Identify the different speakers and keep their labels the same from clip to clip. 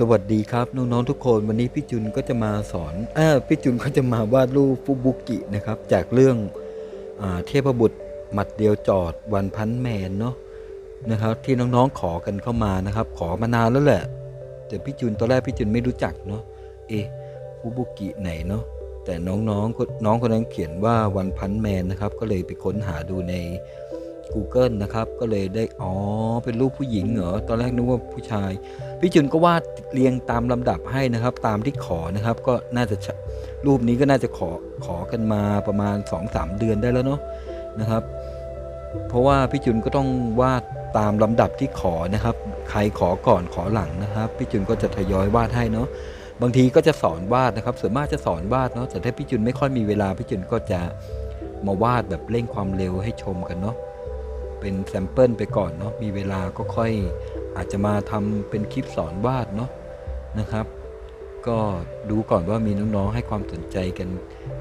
Speaker 1: สวัสดีครับน้องๆทุกคนวันนี้พี่จุนก็จะมาสอนเออพี่จุนก็จะมาวาดรูปฟุบุกินะครับ จากเรื่องอาเทพบุตรหมัดเดียวจอดวันพันแมนเนาะนะครับ ที่น้องๆขอกันเข้ามานะครับ ขอมานานแล้วแหละ แต่พี่จุนตอนแรกพี่จุนไม่รู้จักเนาะเอฟุบุกิไหนเนาะแต่น้องๆน้องคนนั้นเขียนว่าวันพันแมนนะครับ ก็เลยไปค้นหาดูใน Google นะครับก็เลยได้อ๋อเป็นรูปผู้หญิงเหรอตอนแรกนึกว่าผู้ชาย พี่จุนก็วาดเรียงตามลำดับให้นะครับ ตามที่ขอนะครับ ก็น่าจะรูปนี้ก็น่าจะขอขอกันมาประมาณ 2-3 เดือนได้แล้วเนาะนะครับ เพราะว่าพี่จุนก็ต้องวาดตามลำดับที่ขอนะครับ ใครขอก่อนขอหลังนะครับ พี่จุนก็จะทยอยวาดให้เนาะบางทีก็จะสอนวาดนะครับส่วนมากจะสอนวาดเนาะแต่ถ้าพี่จุนไม่ค่อยมีเวลาพี่จุนก็จะมาวาดแบบเร่งความเร็วให้ชมกันเนาะ เป็นแซมเปิลไปก่อนเนาะมีเวลาก็ค่อยอาจจะมาทำเป็นคลิปสอนวาดเนาะนะครับ ก็ดูก่อนว่ามีน้องๆให้ความสนใจกัน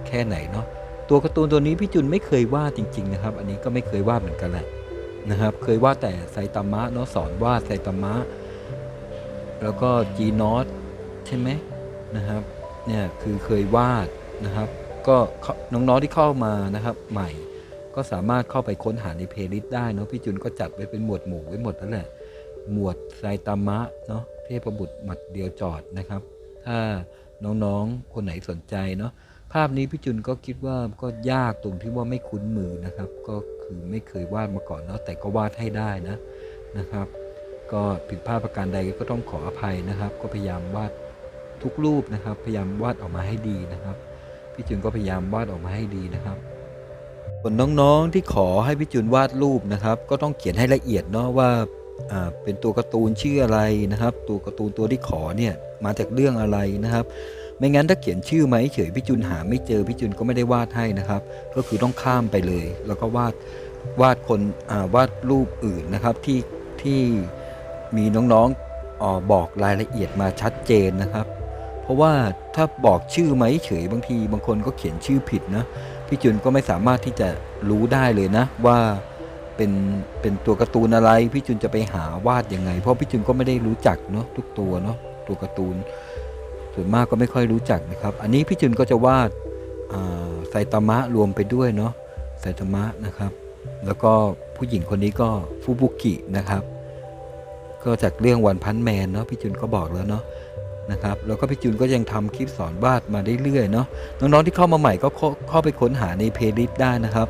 Speaker 1: แค่ไหนเนาะตัวการ์ตูนตัวนี้พี่จุนไม่เคยวาดจริง ๆ นะครับ อันนี้ก็ไม่เคยวาดเหมือนกันแหละนะครับ เคยวาดแต่ไซตามะเนาะสอนวาดไซตามะแล้วก็จีนอตใช่ไหมนะครับ เนี่ยคือเคยวาดนะครับ ก็น้องๆที่เข้ามานะครับใหม่ ก็สามารถเข้าไปค้นหาในเพลย์ลิสต์ได้เนาะพี่จุนก็จัดไว้เป็นหมวดหมู่ไว้หมดแล้วแหละหมวดไซตามะเนาะเทพบุตรหมัดเดียวจอดนะครับ ถ้าน้องๆคนไหนสนใจเนาะภาพนี้พี่จุนก็คิดว่าก็ยากตรงที่ว่าไม่คุ้นมือนะครับ ก็คือไม่เคยวาดมาก่อนเนาะแต่ก็วาดให้ได้นะนะครับ ก็ผิดพลาดประการใดก็ต้องขออภัยนะครับ ก็พยายามวาดทุกรูปนะครับ พยายามวาดออกมาให้ดีนะครับ พี่จุนก็พยายามวาดออกมาให้ดีนะครับ ส่วนน้องๆที่ขอให้พี่จุนวาดรูปนะครับ ก็ต้องเขียนให้ละเอียดเนาะว่าเป็นตัวการ์ตูนชื่ออะไรนะครับ ตัวการ์ตูนตัวที่ขอเนี่ยมาจากเรื่องอะไรนะครับ ไม่งั้นถ้าเขียนชื่อมาเฉยพี่จุนหาไม่เจอพี่จุนก็ไม่ได้วาดให้นะครับ ก็คือต้องข้ามไปเลย แล้วก็วาดวาดคนวาดรูปอื่นนะครับที่ที่มีน้องๆออบอกรายละเอียดมาชัดเจนนะครับ เพราะว่าถ้าบอกชื่อมาเฉยบางที บางคนก็เขียนชื่อผิดนะ พี่จุนก็ไม่สามารถที่จะรู้ได้เลยนะ ว่าเป็นเป็นตัวการ์ตูนอะไร พี่จุนจะไปหาวาดยังไง เพราะพี่จุนก็ไม่ได้รู้จักเนาะทุกตัวเนาะตัวการ์ตูน ส่วนมากก็ไม่ค่อยรู้จักนะครับ อันนี้พี่จุนก็จะวาดอ่าไซตามะรวมไปด้วยเนาะไซตามะนะครับ แล้วก็ผู้หญิงคนนี้ก็ฟูบุกินะครับ ก็จากเรื่องวันพันแมนเนาะพี่จุนก็บอกแล้วเนาะ นะครับแล้วก็พี่จุนก็ยังทำคลิปสอนวาดมาเรื่อยๆเนาะน้องๆที่เข้ามาใหม่ก็เข้าขาไปค้นหาในเพลย์ลิสต์ได้นะครับ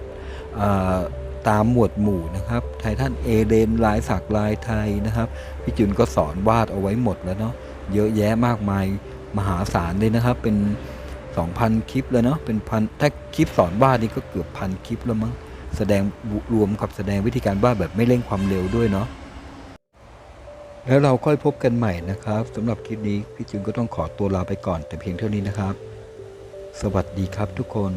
Speaker 1: ตามหมวดหมู่นะครับ ไททันเอเดนลายสักลายไทยนะครับพี่จุนก็สอนวาดเอาไว้หมดแล้วเนาะเยอะแยะมากมายมหาศาลเลยนะครับ เป็น 2,000 คลิปเลยเนาะเป็นพันถ้าคลิปสอนวาดนี่ก็เกือบพันคลิปแล้วมั้งแสดงรวมกับแสดงวิธีการวาดแบบไม่เร่งความเร็วด้วยเนาะ แล้วเราค่อยพบกันใหม่นะครับสำหรับคลิปนี้พี่จุนก็ต้องขอตัวลาไปก่อนแต่เพียงเท่านี้นะครับ สวัสดีครับทุกคน